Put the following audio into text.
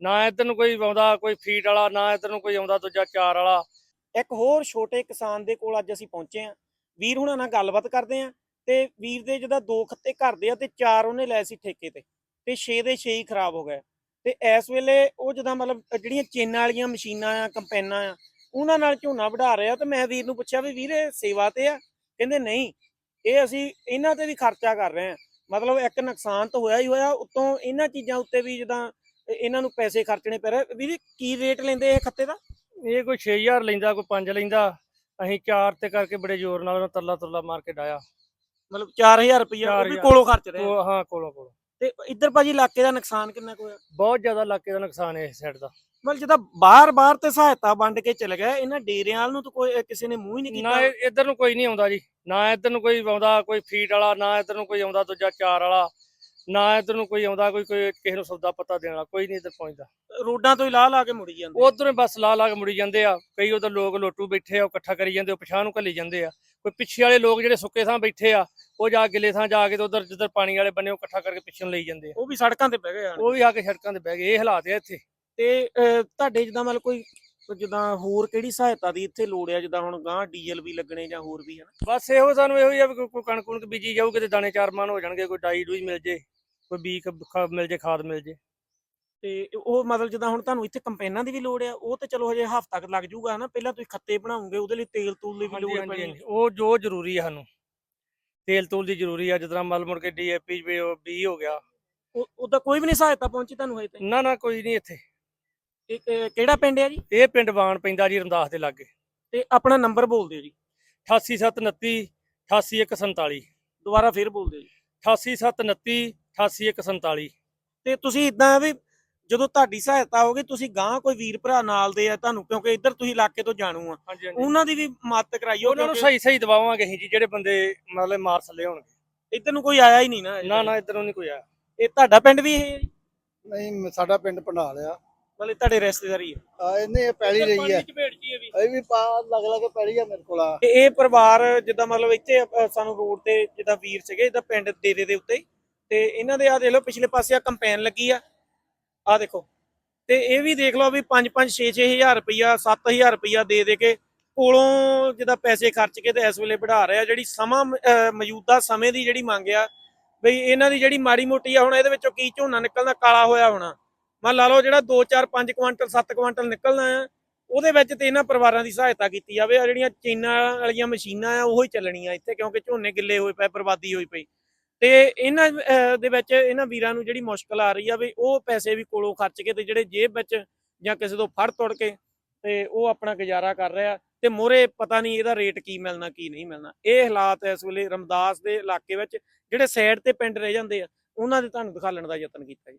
ਨਾ ਇੱਧਰ ਨੂੰ ਕੋਈ ਆਉਂਦਾ, ਕੋਈ ਫੀਡ ਵਾਲਾ, ਨਾ ਇੱਧਰ ਨੂੰ ਕੋਈ ਆਉਂਦਾ ਦੂਜਾ ਚਾਰ ਵਾਲਾ। ਇੱਕ ਹੋਰ ਛੋਟੇ ਕਿਸਾਨ ਦੇ ਕੋਲ ਅੱਜ ਅਸੀਂ ਪਹੁੰਚੇ ਆ ਵੀਰ ਹੁਣਾਂ ਨਾਲ ਗੱਲਬਾਤ ਕਰਦੇ ਆ ਤੇ ਵੀਰ ਦੇ ਜਿਹਦਾ ਦੋ ਖੱਤੇ ਘਰ ਦੇ ਆ ਤੇ ਚਾਰ ਉਹਨੇ ਲਏ ਸੀ ਠੇਕੇ ਤੇ ਤੇ 6 ਦੇ 6 ਹੀ ਖਰਾਬ ਹੋ ਗਏ। ਤੇ ਇਸ ਵੇਲੇ ਉਹ ਜਦਾਂ ਮਤਲਬ ਜਿਹੜੀਆਂ ਚੇਨਾਂ ਵਾਲੀਆਂ ਮਸ਼ੀਨਾਂ ਆ, ਕੰਪੈਨਾਂ ਆ, ਉਹਨਾਂ ਨਾਲ ਝੋਨਾ ਵਢਾ ਰਿਹਾ ਤੇ ਮੈਂ ਵੀਰ ਨੂੰ ਪੁੱਛਿਆ ਵੀ ਵੀਰ ਇਹ ਸੇਵਾ ਤੇ ਆ? ਕਹਿੰਦੇ ਨਹੀਂ, ਇਹ ਅਸੀਂ ਇਹਨਾਂ ਤੇ ਵੀ ਖਰਚਾ ਕਰ ਰਹੇ ਆ ਮਤਲਬ ਇੱਕ ਨੁਕਸਾਨ ਤਾਂ ਹੋਇਆ ਹੀ ਹੋਇਆ, ਉਤੋਂ ਇਹਨਾਂ ਚੀਜ਼ਾਂ ਉੱਤੇ ਵੀ ਜਦਾਂ ਇਹਨਾਂ ਨੂੰ ਪੈਸੇ ਖਰਚਣੇ ਪੈ ਰਹੇ। ਵੀਰ ਕੀ ਰੇਟ ਲੈਂਦੇ ਇਹ ਖੱਤੇ ਦਾ? ਇਹ ਕੋਈ 6000 ਲੈਂਦਾ ਕੋਈ 5 ਲੈਂਦਾ। ਅਸੀਂ ਚਾਰ ਤੇ ਕਰਕੇ ਬੜੇ ਜ਼ੋਰ ਨਾਲ ਉਹਨਾਂ ਤਰਲਾ ਤੁਰਲਾ ਮਾਰ ਕੇ ਡਾਇਆ। ਮਤਲਬ 4000 ਰੁਪਇਆ ਉਹ ਵੀ 4000 ਕੋਲੋਂ ਖਰਚ ਰਹੇ ਆ। ਹਾਂ ਕੋਲੋਂ ਕੋਲੋਂ। ਤੇ ਇੱਧਰ ਭਾਜੀ ਇਲਾਕੇ ਦਾ ਨੁਕਸਾਨ ਕਿੰਨਾ ਕੁ ਹੋਇਆ? ਬਹੁਤ ਜ਼ਿਆਦਾ ਇਲਾਕੇ ਦਾ ਨੁਕਸਾਨ ਹੈ ਇਸ ਸਾਈਡ ਦਾ। ਮਤਲਬ ਜਿਹਦਾ ਬਾਹਰ-ਬਾਹਰ ਤੇ ਸਹਾਇਤਾ ਵੰਡ ਕੇ ਚਲ ਗਿਆ ਇਹਨਾਂ ਡੇਰਿਆਂ ਵਾਲ ਨੂੰ ਤਾਂ ਕੋਈ ਕਿਸੇ ਨੇ ਮੂੰਹ ਹੀ ਨਹੀਂ ਨਾ ਕੀਤਾ? ਇਹ- ਇੱਧਰ ਨੂੰ ਕੋਈ ਨਹੀਂ ਆਉਂਦਾ ਜੀ। ਨਾ ਇੱਧਰ ਨੂੰ ਕੋਈ ਆਉਂਦਾ ਕੋਈ ਫੀਡ ਵਾਲਾ ਨਾ ਇੱਧਰ ਨੂੰ ਕੋਈ ਆਉਂਦਾ ਦੂਜਾ ਚਾਰ ਵਾਲਾ। ਨਾ ਇੱਧਰ ਨੂੰ ਕੋਈ ਆਉਂਦਾ ਕੋਈ ਕੋਈ ਕਿਸੇ ਨੂੰ ਸੌਦਾ ਪਤਾ ਦੇਣ ਵਾਲਾ ਕੋਈ ਨਹੀਂ ਇੱਧਰ ਪਹੁੰਚਦਾ। ਰੋਡਾਂ ਤੋਂ ਹੀ ਲਾਹ ਲਾ ਕੇ ਮੁੜੀ ਜਾਂਦੇ ਉਧਰੋਂ ਬਸ ਲਾ ਲਾ ਕੇ ਮੁੜੀ ਜਾਂਦੇ ਆ। ਕਈ ਉਧਰ ਲੋਕ ਲੋਟੂ ਬੈਠੇ ਆ ਉਹ ਇਕੱਠਾ ਕਰੀ ਜਾਂਦੇ ਉਹ ਪਛਾਣ ਨੂੰ ਘੱਲੀ ਜਾਂਦੇ ਆ। ਕੋਈ ਪਿੱਛੇ ਵਾਲੇ ਲੋਕ ਜਿਹੜੇ ਸੁੱਕੇ ਥਾਂ ਬੈਠੇ ਆ ਉਹ ਜਾ ਗਿੱਲੇ ਥਾਂ ਜਾ ਕੇ ਤੇ ਉਧਰ ਜਿੱਧਰ ਪਾਣੀ ਵਾਲੇ ਬੰਨੇ ਉਹ ਇਕੱਠਾ ਕਰਕੇ ਪਿੱਛੇ ਨੂੰ ਲਈ ਜਾਂਦੇ ਆ। ਉਹ ਵੀ ਸੜਕਾਂ ਤੇ ਬਹਿ ਗਏ ਹਨ ਉਹ ਵੀ ਆ ਕੇ ਸੜਕਾਂ ਤੇ ਬਹਿ ਗਏ ਇਹ ਹਾਲਾਤ ਆ ਇੱਥੇ। ਤੇ ਅਹ, ਤੁਹਾਡੇ ਜਿੱਦਾਂ ਮਤਲਬ ਕੋਈ ਜਿੱਦਾਂ ਹੋਰ ਕਿਹੜੀ ਸਹਾਇਤਾ ਦੀ ਇੱਥੇ ਲੋੜ ਆ? ਜਿੱਦਾਂ ਹੁਣ ਗਾਂ ਡੀਜ਼ਲ ਵੀ ਲੱਗਣੇ ਜਾਂ ਹੋਰ ਵੀ ਹਨ? ਬਸ ਇਹੋ ਸਾਨੂੰ ਇਹੋ ਹੀ ਆ ਵੀ ਕੋਈ- ਕੋਈ ਕਣਕ ਕੁਣਕ ਬੀਜੀ ਜਾਊ ਕਿਤੇ ਦਾਣੇ ਚਾਰ ਮਨ ਹੋ ਜਾਣਗੇ ਕੋਈ ਡਾਈ ਡੂਈ ਮਿਲ ਜੇ। ਕੋਈ ਬੀ ਮਿਲ ਜੇ ਖਾਦ ਮਿਲ ਜੇ। ਤੇ ਉਹ ਮਤਲਬ ਜਿੱਦਾਂ ਹੁਣ ਤੁਹਾਨੂੰ ਇੱਥੇ ਕੰਪੇਨਾਂ ਦੀ ਵੀ ਲੋੜ ਆ ਉਹ ਤੇ ਚਲੋ ਹਜੇ ਹਫ਼ਤਾ ਕੁ ਲੱਗ ਜਾਊਗਾ ਹਨਾ? ਪਹਿਲਾਂ ਤੁਸੀਂ ਖੱਤੇ ਬਣਾਉਂਗੇ ਉਹਦੇ ਲਈ ਤੇਲ ਤੂਲ ਦੀ ਵੀ ਹਾਂਜੀ, ਲੋੜ ਹਾਂਜੀ, ਪੈਣੀ ਹਾਂਜੀ। ਉਹ ਜੋ ਜ਼ਰੂਰੀ ਆ ਸਾਨੂੰ। ਤੇਲ ਤੂਲ ਦੀ ਜ਼ਰੂਰੀ ਆ ਜਿੱਦਾਂ ਮਲ ਮੁੜ ਕੇ ਡੀਏਪੀ ਬੀ ਹੋ ਗਿਆ। ਉਹ ਉਹਦਾ ਕੋਈ ਵੀ ਨਹੀਂ ਸਹਾਇਤਾ ਪਹੁੰਚੀ ਤੁਹਾਨੂੰ ਹਜੇ ਨਾ ਨਾ ਕੋਈ ਨਹੀਂ ਇੱਥੇ। ਕਿਹੜਾ ਪਿੰਡ ਹੈ ਜੀ? ਇਹ ਪਿੰਡ ਵਾਣ ਪੈਂਦਾ ਜੀ ਰਮਦਾਸ ਦੇ ਲਾਗੇ। ਤੇ ਆਪਣਾ ਨੰਬਰ ਬੋਲ ਦਿਓ ਜੀ। 88729 88147 ਦੁਬਾਰਾ ਫੇਰ ਬੋਲ ਦਿਓ ਜੀ। 88729 88147 ਤੇ ਤੁਸੀਂ ਇਦਾਂ ਵੀ ਜਦੋਂ ਤੁਹਾਡੀ ਸਹਾਇਤਾ ਹੋਗੀ ਤੁਸੀਂ ਗਾਂ ਕੋਈ ਵੀਰ ਭਰਾ ਨਾਲ ਦੇ ਆ ਤੁਹਾਨੂੰ ਕਿਉਂਕਿ ਇੱਧਰ ਤੁਸੀਂ ਇਲਾਕੇ ਤੋਂ ਜਾਣੂ ਆ। ਹਾਂਜੀ ਉਹਨਾਂ ਦੀ ਵੀ ਮਦਦ ਕਰਾਈਓ ਉਹਨਾਂ ਨੂੰ ਕਿਉਂਕਿ ਸਹੀ ਸਹੀ ਦਵਾਵਾਂਗੇ ਅਸੀਂ ਜੀ ਜਿਹੜੇ ਬੰਦੇ ਮਤਲਬ ਮਾਰ ਥੱਲੇ ਹੋਣਗੇ। ਇੱਧਰ ਨੂੰ ਕੋਈ ਆਇਆ ਹੀ ਨਹੀਂ ਨਾ ਨਾ ਨਾ ਇਧਰੋਂ ਨਹੀਂ ਕੋਈ ਆਇਆ। ਇਹ ਤੁਹਾਡਾ ਪਿੰਡ ਵੀ ਇਹ ਹੈ? ਨਹੀਂ ਸਾਡਾ ਪਿੰਡ ਪੰਡਾਲ ਆ। ਮਤਲਬ ਤੁਹਾਡੇ ਰਿਸ਼ਤੇਦਾਰੀ ਹੈ ਆ ਇਹਨੇ ਇਹ ਪੈਲੀ ਲਈ ਜੀ ਇਹ ਵੀ। ਇਹ ਵੀ ਪਾ ਲੱਗ ਲੱਗ ਪੈਲੀ ਆ ਮੇਰੇ ਕੋਲ ਆ। ਤੇ ਇਹ ਪਰਿਵਾਰ ਜਿੱਦਾਂ ਮਤਲਬ ਇੱਥੇ ਅ, ਸਾਨੂੰ ਰੋਡ ਤੇ ਜਿੱਦਾਂ ਵੀਰ ਸੀਗੇ ਜਿੱਦਾਂ ਪਿੰਡ ਦੇਦੇ ਦੇ ਉੱਤੇ ਹੀ, ਤੇ ਇਹਨਾਂ ਦੇ ਆ ਦੇਖ ਲਓ, ਪਿਛਲੇ ਪਾਸੇ ਆ ਕੰਪੈਨ ਲੱਗੀ ਆ। ਆ ਦੇਖੋ, ਤੇ ਇਹ ਵੀ ਦੇਖ ਲਓ ਵੀ 5 5 6 6000 ਰੁਪਇਆ 7000 ਰੁਪਇਆ ਦੇ ਦੇ ਕੇ ਕੋਲੋਂ ਜਿੱਦਾਂ ਪੈਸੇ ਖਰਚ ਕੇ ਤੇ ਇਸ ਵੇਲੇ ਵਧਾ ਰਿਹਾ ਜਿਹੜੀ ਸਮਾਂ ਮੌਜੂਦਾ ਸਮੇਂ ਦੀ ਜਿਹੜੀ ਮੰਗ ਆ, ਬਈ ਇਹਨਾਂ ਦੀ ਜਿਹੜੀ ਮਾੜੀ ਮੋਟੀ ਆ, ਹੁਣ ਇਹਦੇ ਵਿੱਚੋਂ ਕੀ ਝੋਨਾ ਨਿਕਲਦਾ ਕਾਲਾ ਹੋਇਆ ਹੋਣਾ। ਮੰਨ ਲਾ ਲਓ ਜਿਹੜਾ 2 4 5 ਕੁਆਂਟਲ 7 ਕੁਆਂਟਲ ਨਿਕਲਣਾ ਆ, ਉਹਦੇ ਵਿੱਚ ਤੇ ਇਹਨਾਂ ਪਰਿਵਾਰਾਂ ਦੀ ਸਹਾਇਤਾ ਕੀਤੀ ਜਾਵੇ। ਆ ਜਿਹੜੀਆਂ ਚੀਨਾਂ ਵਾਲੀਆਂ ਮਸ਼ੀਨਾਂ ਆ, ਉਹੋ ਹੀ ਚੱਲਣੀਆਂ ਇੱਥੇ, ਕਿਉਂਕਿ ਝੋਨੇ ਗਿੱਲੇ ਹੋਏ ਪਏ, ਬਰਬਾਦੀ ਹੋਈ ਪਈ। ਤੇ ਇਹਨਾਂ ਦੇ ਵਿੱਚ ਇਹਨਾਂ ਵੀਰਾਂ ਨੂੰ ਜਿਹੜੀ ਮੁਸ਼ਕਲ ਆ ਰਹੀ ਆ ਵੀ ਉਹ ਪੈਸੇ ਵੀ ਕੋਲੋਂ ਖਰਚ ਕੇ ਤੇ ਜਿਹੜੇ ਜੇਬ ਵਿੱਚ ਜਾਂ ਕਿਸੇ ਤੋਂ ਫੜ ਤੋੜ ਕੇ ਤੇ ਉਹ ਆਪਣਾ ਗੁਜ਼ਾਰਾ ਕਰ ਰਿਹਾ ਤੇ ਮੋਰੇ ਪਤਾ ਨਹੀਂ ਇਹਦਾ ਰੇਟ ਕੀ ਮਿਲਣਾ, ਕੀ ਨਹੀਂ ਮਿਲਣਾ। ਇਹ ਹਾਲਾਤ ਇਸ ਵੇਲੇ ਰਮਦਾਸ ਦੇ ਇਲਾਕੇ ਵਿੱਚ ਜਿਹੜੇ ਸਾਈਡ ਤੇ ਪਿੰਡ ਰਹਿ ਜਾਂਦੇ ਆ, ਉਹਨਾਂ ਦੇ ਤੁਹਾਨੂੰ ਦਿਖਾਲਣ ਦਾ ਯਤਨ ਕੀਤਾ ਜੀ।